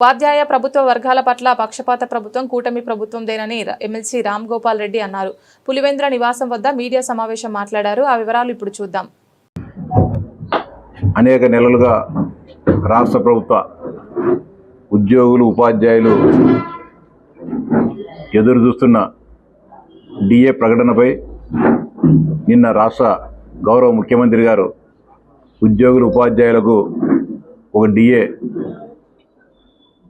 ఉపాధ్యాయ ప్రభుత్వ వర్గాల పట్ల పక్షపాత ప్రభుత్వం కూటమి ప్రభుత్వందేనని ఎమ్మెల్సీ రామ్ గోపాల్ రెడ్డి అన్నారు. పులివెంద్ర నివాసం వద్ద మీడియా సమావేశం మాట్లాడారు. ఆ వివరాలు ఇప్పుడు చూద్దాం. అనేక నెలలుగా రాష్ట్ర ప్రభుత్వ ఉద్యోగులు ఉపాధ్యాయులు ఎదురు చూస్తున్న డిఏ ప్రకటనపై నిన్న రాష్ట్ర గౌరవ ముఖ్యమంత్రి గారు ఉద్యోగులు ఉపాధ్యాయులకు ఒక డిఏ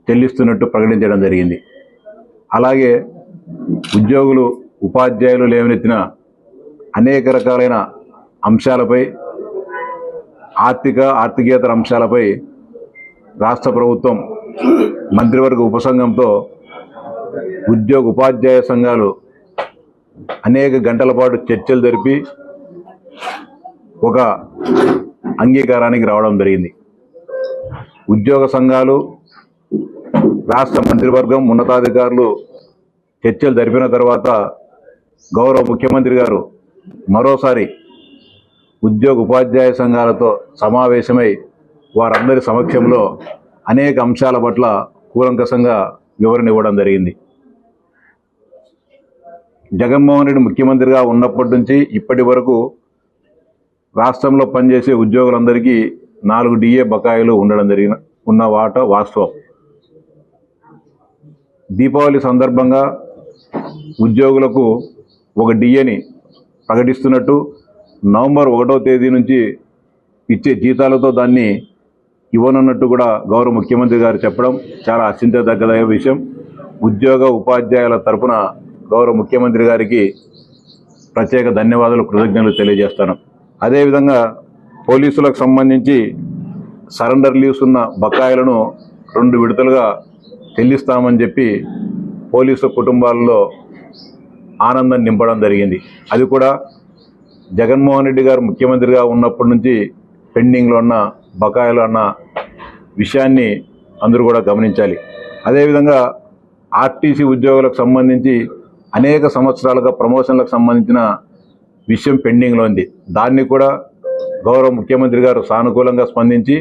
చెల్లిస్తున్నట్టు ప్రకటించడం జరిగింది. అలాగే ఉద్యోగులు ఉపాధ్యాయులు లేవనెత్తిన అనేక రకాలైన అంశాలపై ఆర్థిక ఆర్థికేతర అంశాలపై రాష్ట్ర ప్రభుత్వం మంత్రివర్గ ఉపసంఘంతో ఉద్యోగ ఉపాధ్యాయ సంఘాలు అనేక గంటల పాటు చర్చలు జరిపి ఒక అంగీకారానికి రావడం జరిగింది. ఉద్యోగ సంఘాలు రాష్ట్ర మంత్రివర్గం ఉన్నతాధికారులు చర్చలు జరిపిన తర్వాత గౌరవ ముఖ్యమంత్రి గారు మరోసారి ఉద్యోగ ఉపాధ్యాయ సంఘాలతో సమావేశమై వారందరి సమక్షంలో అనేక అంశాల పట్ల కూలంకషంగా వివరణ ఇవ్వడం జరిగింది. జగన్మోహన్ రెడ్డి ముఖ్యమంత్రిగా ఉన్నప్పటి నుంచి ఇప్పటి వరకు రాష్ట్రంలో పనిచేసే ఉద్యోగులందరికీ నాలుగు డిఏ బకాయిలు ఉండడం జరిగిన ఉన్న వాట వాస్తవం. దీపావళి సందర్భంగా ఉద్యోగులకు ఒక డిఏని ప్రకటిస్తున్నట్టు నవంబర్ ఒకటో తేదీ నుంచి ఇచ్చే జీతాలతో దాన్ని ఇవ్వనున్నట్టు కూడా గౌరవ ముఖ్యమంత్రి గారు చెప్పడం చాలా హర్షించదగ్గ విషయం. ఉద్యోగ ఉపాధ్యాయుల తరపున గౌరవ ముఖ్యమంత్రి గారికి ప్రత్యేక ధన్యవాదాలు కృతజ్ఞతలు తెలియజేస్తాను. అదేవిధంగా పోలీసులకు సంబంధించి సరెండర్ లీవ్స్ ఉన్న బకాయిలను రెండు విడతలుగా చెల్లిస్తామని చెప్పి పోలీసు కుటుంబాల్లో ఆనందం నింపడం జరిగింది. అది కూడా జగన్మోహన్ రెడ్డి గారు ముఖ్యమంత్రిగా ఉన్నప్పటి నుంచి పెండింగ్లో ఉన్న బకాయిలు అన్న విషయాన్ని అందరూ కూడా గమనించాలి. అదేవిధంగా ఆర్టీసీ ఉద్యోగులకు సంబంధించి అనేక సంవత్సరాలుగా ప్రమోషన్లకు సంబంధించిన విషయం పెండింగ్లో ఉంది. దాన్ని కూడా గౌరవ ముఖ్యమంత్రి గారు సానుకూలంగా స్పందించి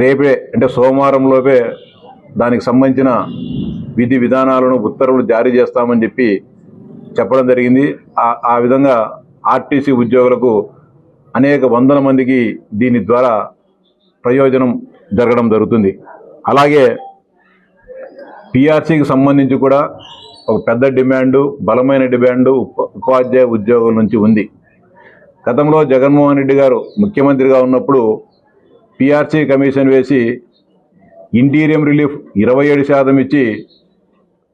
రేపే అంటే సోమవారంలోపే దానికి సంబంధించిన విధి విధానాలను ఉత్తర్వులు జారీ చేస్తామని చెప్పి చెప్పడం జరిగింది. ఆ విధంగా ఆర్టీసీ ఉద్యోగులకు అనేక వందల మందికి దీని ద్వారా ప్రయోజనం జరగడం జరుగుతుంది. అలాగే పిఆర్సీకి సంబంధించి కూడా ఒక పెద్ద డిమాండు బలమైన డిమాండు ఉప ఉపాధ్యాయ ఉద్యోగుల నుంచి ఉంది. గతంలో జగన్మోహన్ రెడ్డి గారు ముఖ్యమంత్రిగా ఉన్నప్పుడు పిఆర్సీ కమిషన్ వేసి ఇంటీరియం రిలీఫ్ ఇరవై ఏడు శాతం ఇచ్చి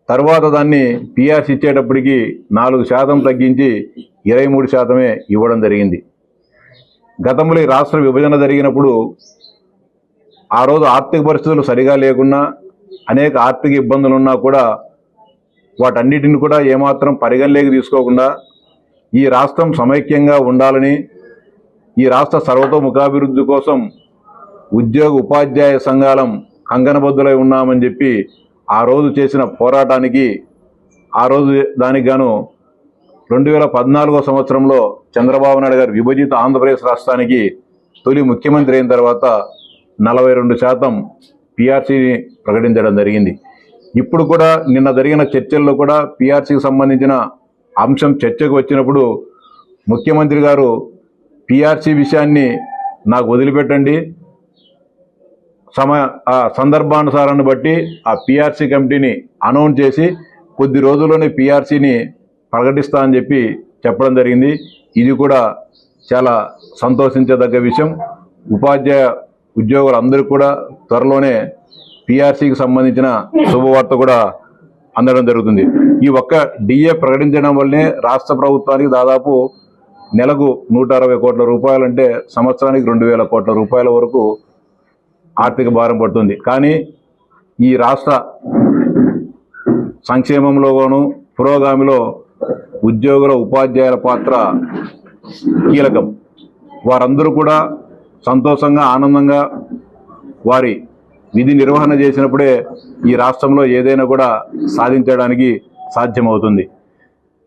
తర్వాత దాన్ని పిఆర్స్ ఇచ్చేటప్పటికి నాలుగు శాతం తగ్గించి ఇరవై మూడు శాతమే ఇవ్వడం జరిగింది. గతంలో ఈ రాష్ట్ర విభజన జరిగినప్పుడు ఆ రోజు ఆర్థిక పరిస్థితులు సరిగా లేకున్నా అనేక ఆర్థిక ఇబ్బందులు ఉన్నా కూడా వాటన్నిటిని కూడా ఏమాత్రం పరిగణలోకి తీసుకోకుండా ఈ రాష్ట్రం సమైక్యంగా ఉండాలని ఈ రాష్ట్ర సర్వతోముఖాభివృద్ధి కోసం ఉద్యోగ ఉపాధ్యాయ సంఘాలం కంగనబద్దులై ఉన్నామని చెప్పి ఆ రోజు చేసిన పోరాటానికి ఆ రోజు దానికి గాను రెండు వేల పద్నాలుగో సంవత్సరంలో చంద్రబాబు నాయుడు గారు విభజిత ఆంధ్రప్రదేశ్ రాష్ట్రానికి తొలి ముఖ్యమంత్రి అయిన తర్వాత నలభై రెండు శాతం పిఆర్సీని ప్రకటించడం జరిగింది. ఇప్పుడు కూడా నిన్న జరిగిన చర్చల్లో కూడా పిఆర్సీకి సంబంధించిన అంశం చర్చకు వచ్చినప్పుడు ముఖ్యమంత్రి గారు పిఆర్సీ విషయాన్ని నాకు వదిలిపెట్టండి. సమయ ఆ సందర్భానుసారాన్ని బట్టి ఆ పిఆర్సీ కమిటీని అనౌన్స్ చేసి కొద్ది రోజుల్లోనే పిఆర్సీని ప్రకటిస్తా అని చెప్పి చెప్పడం జరిగింది. ఇది కూడా చాలా సంతోషించదగ్గ విషయం. ఉపాధ్యాయ ఉద్యోగులందరూ కూడా త్వరలోనే పిఆర్సీకి సంబంధించిన శుభవార్త కూడా అందడం జరుగుతుంది. ఈ ఒక్క డిఏ ప్రకటించడం వల్లనే రాష్ట్ర ప్రభుత్వానికి దాదాపు నెలకు నూట అరవై కోట్ల రూపాయలంటే సంవత్సరానికి రెండు వేల కోట్ల రూపాయల వరకు ఆర్థిక భారం పడుతుంది. కానీ ఈ రాష్ట్ర సంక్షేమంలోనూ పురోగామిలో ఉద్యోగుల ఉపాధ్యాయుల పాత్ర కీలకం. వారందరూ కూడా సంతోషంగా ఆనందంగా వారి విధి నిర్వహణ చేసినప్పుడే ఈ రాష్ట్రంలో ఏదైనా కూడా సాధించడానికి సాధ్యమవుతుంది.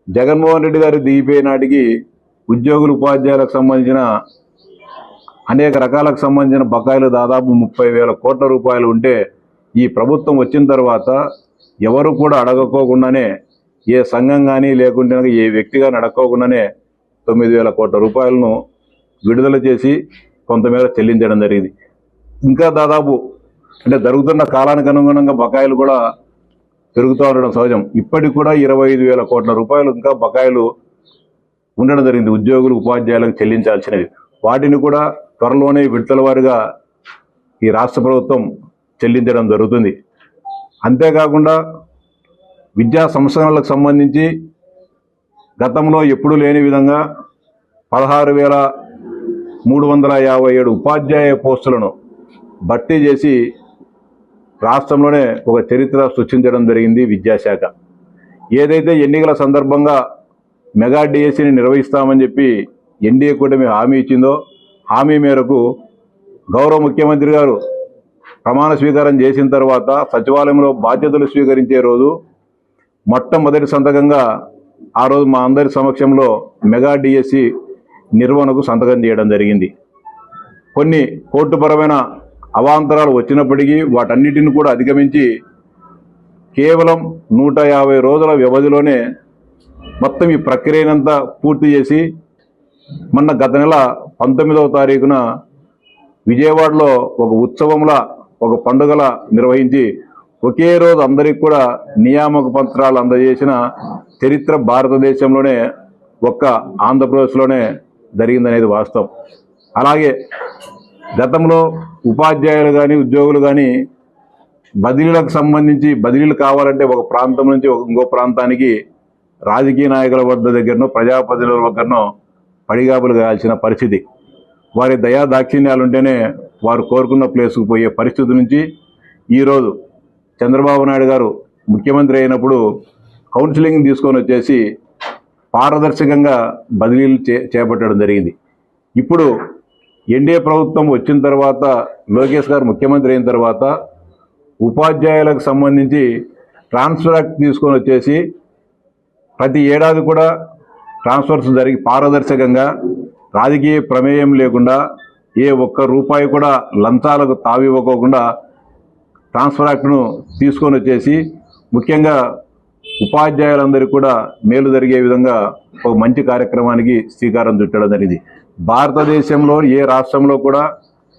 జగన్మోహన్ రెడ్డి గారు దిగిపోయే నాటికి ఉద్యోగులు ఉపాధ్యాయులకు సంబంధించిన అనేక రకాలకు సంబంధించిన బకాయిలు దాదాపు ముప్పై వేల కోట్ల రూపాయలు ఉంటే ఈ ప్రభుత్వం వచ్చిన తర్వాత ఎవరు కూడా అడగకోకుండానే ఏ సంఘం కానీ లేకుంటే ఏ వ్యక్తి కానీ అడగకోకుండానే తొమ్మిది వేల కోట్ల రూపాయలను విడుదల చేసి కొంతమేర చెల్లించడం జరిగింది. ఇంకా దాదాపు అంటే జరుగుతున్న కాలానికి అనుగుణంగా బకాయిలు కూడా పెరుగుతూ ఉండడం సహజం. ఇప్పటికి కూడా ఇరవై ఐదు వేల కోట్ల రూపాయలు ఇంకా బకాయిలు ఉండడం జరిగింది. ఉద్యోగులు ఉపాధ్యాయులకు చెల్లించాల్సినవి. వాటిని కూడా త్వరలోనే విడతల వారిగా ఈ రాష్ట్ర ప్రభుత్వం చెల్లించడం జరుగుతుంది. అంతేకాకుండా విద్యా సంస్కరణలకు సంబంధించి గతంలో ఎప్పుడూ లేని విధంగా పదహారు వేల మూడు వందల యాభై ఏడు ఉపాధ్యాయ పోస్టులను భర్తీ చేసి రాష్ట్రంలోనే ఒక చరిత్ర సృష్టించడం జరిగింది విద్యాశాఖ. ఏదైతే ఎన్నికల సందర్భంగా మెగా డిఎస్సిని నిర్వహిస్తామని చెప్పి ఎన్డీఏ కూటమి హామీ ఇచ్చిందో హామీ మేరకు గౌరవ ముఖ్యమంత్రి గారు ప్రమాణ స్వీకారం చేసిన తర్వాత సచివాలయంలో బాధ్యతలు స్వీకరించే రోజు మొట్టమొదటి సంతకంగా ఆ రోజు మా అందరి సమక్షంలో మెగా డిఎస్సి నిర్వహణకు సంతకం చేయడం జరిగింది. కొన్ని కోర్టుపరమైన అవాంతరాలు వచ్చినప్పటికీ వాటన్నిటిని కూడా అధిగమించి కేవలం నూట యాభై రోజుల వ్యవధిలోనే మొత్తం ఈ ప్రక్రియనంతా పూర్తి చేసి మొన్న గత నెల పంతొమ్మిదవ తారీఖున విజయవాడలో ఒక ఉత్సవంలా ఒక పండుగల నిర్వహించి ఒకే రోజు అందరికి కూడా నియామక పత్రాలు అందజేసిన చరిత్ర భారతదేశంలోనే ఒక్క ఆంధ్రప్రదేశ్లోనే జరిగిందనేది వాస్తవం. అలాగే గతంలో ఉపాధ్యాయులు కానీ ఉద్యోగులు కానీ బదిలీలకు సంబంధించి బదిలీలు కావాలంటే ఒక ప్రాంతం నుంచి ఒక ఇంకో ప్రాంతానికి రాజకీయ నాయకుల వద్ద దగ్గరనో ప్రజాప్రతినిధుల దగ్గరనో పడిగాపులు కాల్చిన పరిస్థితి. వారి దయా దాక్షిణ్యాలు ఉంటేనే వారు కోరుకున్న ప్లేస్కు పోయే పరిస్థితి నుంచి ఈరోజు చంద్రబాబు నాయుడు గారు ముఖ్యమంత్రి అయినప్పుడు కౌన్సిలింగ్ తీసుకొని వచ్చేసి పారదర్శకంగా బదిలీలు చే చేపట్టడం జరిగింది. ఇప్పుడు ఎన్డీఏ ప్రభుత్వం వచ్చిన తర్వాత లోకేష్ గారు ముఖ్యమంత్రి అయిన తర్వాత ఉపాధ్యాయులకు సంబంధించి ట్రాన్స్ఫర్ యాక్ట్ తీసుకొని వచ్చేసి ప్రతి ఏడాది కూడా ట్రాన్స్ఫర్స్ జరిగి పారదర్శకంగా రాజకీయ ప్రమేయం లేకుండా ఏ ఒక్క రూపాయి కూడా లంచాలకు తావివ్వకోకుండా ట్రాన్స్ఫర్ యాక్ట్ను తీసుకొని వచ్చేసి ముఖ్యంగా ఉపాధ్యాయులందరికీ కూడా మేలు జరిగే విధంగా ఒక మంచి కార్యక్రమానికి శ్రీకారం చుట్టడం జరిగింది. భారతదేశంలో ఏ రాష్ట్రంలో కూడా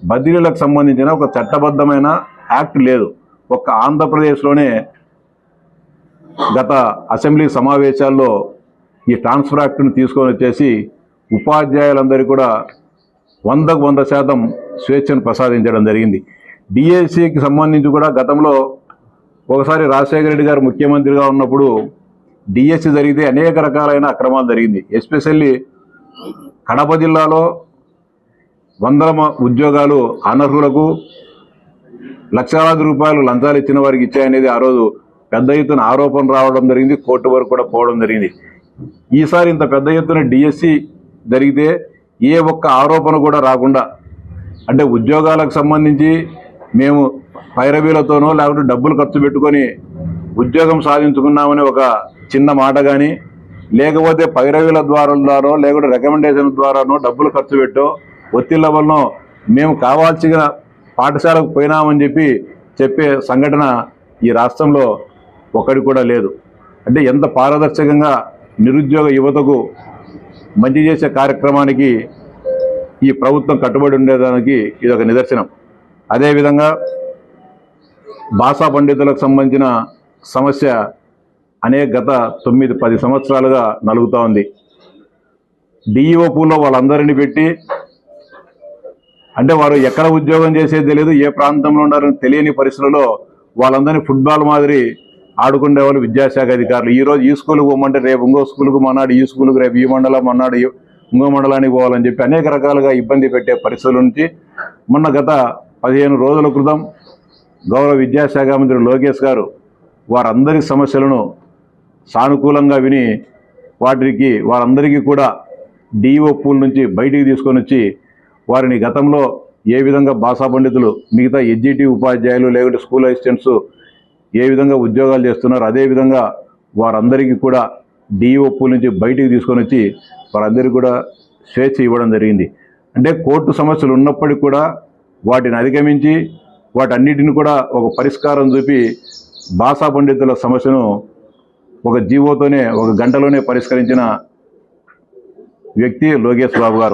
బదిలీలకు సంబంధించిన ఒక చట్టబద్ధమైన యాక్ట్ లేదు. ఒక్క ఆంధ్రప్రదేశ్లోనే గత అసెంబ్లీ సమావేశాల్లో ఈ ట్రాన్స్ఫర్ యాక్ట్ను తీసుకొని వచ్చేసి ఉపాధ్యాయులందరూ కూడా వందకు వంద శాతం స్వేచ్ఛను ప్రసాదించడం జరిగింది. డిఎస్సికి సంబంధించి కూడా గతంలో ఒకసారి రాజశేఖర రెడ్డి గారు ముఖ్యమంత్రిగా ఉన్నప్పుడు డిఎస్సి జరిగితే అనేక రకాలైన అక్రమాలు జరిగింది. ఎస్పెషల్లీ కడప జిల్లాలో వందల మ- ఉద్యోగాలు అనర్హులకు లక్షలాది రూపాయలు లంచాలు ఇచ్చిన వారికి ఇచ్చాయనేది ఆ రోజు పెద్ద ఎత్తున ఆరోపణ రావడం జరిగింది. కోర్టు వరకు కూడా పోవడం జరిగింది. ఈసారి ఇంత పెద్ద ఎత్తున డిఎస్సి జరిగితే ఏ ఒక్క ఆరోపణ కూడా రాకుండా అంటే ఉద్యోగాలకు సంబంధించి మేము పైరవీలతోనో లేకుంటే డబ్బులు ఖర్చు పెట్టుకొని ఉద్యోగం సాధించుకున్నామని ఒక చిన్న మాట కానీ లేకపోతే పైరవీల ద్వారానో లేకుంటే రికమెండేషన్ ద్వారానో డబ్బులు ఖర్చు పెట్టో ఒత్తిళ్ళ వలన మేము కావాల్సిన పాఠశాలకు పోయినామని చెప్పి చెప్పే సంఘటన ఈ రాష్ట్రంలో ఒకటి కూడా లేదు. అంటే ఎంత పారదర్శకంగా నిరుద్యోగ యువతకు మంచి చేసే కార్యక్రమానికి ఈ ప్రభుత్వం కట్టుబడి ఉండేదానికి ఇది ఒక నిదర్శనం. అదేవిధంగా భాషా పండితులకు సంబంధించిన సమస్య అనేక గత తొమ్మిది పది సంవత్సరాలుగా నలుగుతూ ఉంది. డిఈఓ పూల్లో వాళ్ళందరినీ పెట్టి అంటే వారు ఎక్కడ ఉద్యోగం చేసేది తెలియదు ఏ ప్రాంతంలో ఉన్నారని తెలియని పరిస్థితుల్లో వాళ్ళందరినీ ఫుట్బాల్ మాదిరి ఆడుకునే వాళ్ళు విద్యాశాఖ అధికారులు. ఈ రోజు ఈ స్కూల్కి పోమంటే రేపు ఇంకో స్కూల్కి మనాడు ఈ స్కూల్కి రేపు ఈ మండలం మన్నాడు ఇంకో మండలానికి పోవాలని చెప్పి అనేక రకాలుగా ఇబ్బంది పెట్టే పరిస్థితుల నుంచి మొన్న గత పదిహేను రోజుల క్రితం గౌరవ విద్యాశాఖ మంత్రి లోకేష్ గారు వారందరి సమస్యలను సానుకూలంగా విని వాటికి వారందరికీ కూడా డిఓ పూల్ నుంచి బయటికి తీసుకొని వచ్చి వారిని గతంలో ఏ విధంగా భాషా పండితులు మిగతా ఎడ్జిటి ఉపాధ్యాయులు లేకుంటే స్కూల్ అసిస్టెంట్స్ ఏ విధంగా ఉద్యోగాలు చేస్తున్నారు అదేవిధంగా వారందరికీ కూడా డిఈఓ పూల్ నుంచి బయటికి తీసుకొని వచ్చి వారందరికీ కూడా స్వేచ్ఛ ఇవ్వడం జరిగింది. అంటే కోర్టు సమస్యలు ఉన్నప్పటికీ కూడా వాటిని అధిగమించి వాటన్నిటిని కూడా ఒక పరిష్కారం చూపి భాషా పండితుల సమస్యను ఒక జీవోతోనే ఒక గంటలోనే పరిష్కరించిన వ్యక్తి లోకేష్ బాబు గారు.